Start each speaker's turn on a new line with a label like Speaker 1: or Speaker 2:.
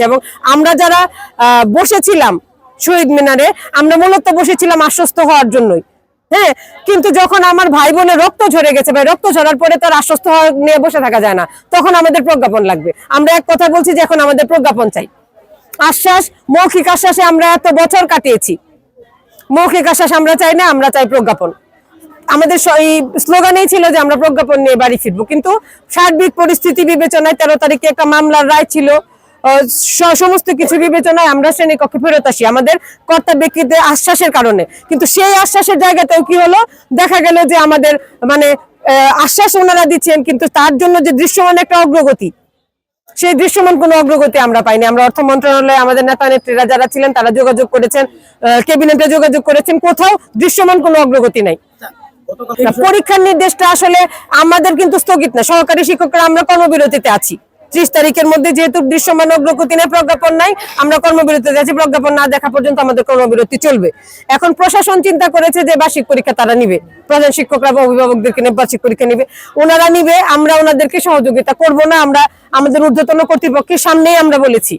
Speaker 1: যাচ্ছে এবং আমরা যারা বসেছিলাম শহীদ মিনারে, আমরা মূলত বসেছিলাম আশ্বস্ত হওয়ার জন্যই। হ্যাঁ? কিন্তু যখন আমার ভাই বোনের রক্ত ঝরে গেছে, ভাই, রক্ত ঝরার পরে তো আর আশ্বস্ত হওয়া নিয়ে বসে থাকা যায় না। তখন আমাদের প্রজ্ঞাপন লাগবে। আমরা এক কথা বলছি যে এখন আমাদের প্রজ্ঞাপন চাই। আশ্বাস, মৌখিক আশ্বাসে আমরা এত বছর কাটিয়েছি। মৌখিক আশ্বাস আমরা চাই না, আমরা চাই প্রজ্ঞাপন। আমাদের এই স্লোগানেই ছিল যে আমরা প্রজ্ঞাপন নিয়ে বাড়ি ফিরবো। কিন্তু সার্বিক পরিস্থিতি বিবেচনায় তেরো তারিখে একটা মামলার রায় ছিল। সমস্ত কিছু বিবেচনায় আমরা শ্রেণীকক্ষে ফেরত আসি আমাদের কর্তা ব্যক্তিতে আশ্বাসের কারণে। কিন্তু সেই আশ্বাসের জায়গাতেও কি হলো? দেখা গেল যে আমাদের মানে আশ্বাস ওনারা দিচ্ছেন কিন্তু তার জন্য যে দৃশ্যমান একটা অগ্রগতি সেই দৃশ্যমান কোনো অগ্রগতি আমরা পাইনি। আমরা অর্থ মন্ত্রণালয়ে আমাদের নেতা নেত্রীরা যারা ছিলেন তারা যোগাযোগ করেছেন ক্যাবিনেটে যোগাযোগ করেছেন কোথাও দৃশ্যমান কোনো অগ্রগতি নাই। পরীক্ষার নির্দেশটা আসলে আমাদের কিন্তু স্থগিত না। সহকারী শিক্ষকরা আমরা কর্মবিরতিতে আছি। ত্রিশ তারিখের মধ্যে যেহেতু দৃশ্যমান অগ্রগতি নেই প্রজ্ঞাপন নাই, আমরা কর্মবিরতিতে যাচ্ছি প্রজ্ঞাপন না দেখা পর্যন্ত আমাদের কর্মবিরতি চলবে। এখন প্রশাসন চিন্তা করেছে যে বার্ষিক পরীক্ষা তারা নিবে। প্রধান শিক্ষকরা বা অভিভাবকদেরকে নিয়ে বার্ষিক পরীক্ষা নিবে। ওনারা নিবে, আমরা ওনাদেরকে সহযোগিতা করব না, আমরা আমাদের ঊর্ধ্বতন কর্তৃপক্ষের সামনেই আমরা বলেছি।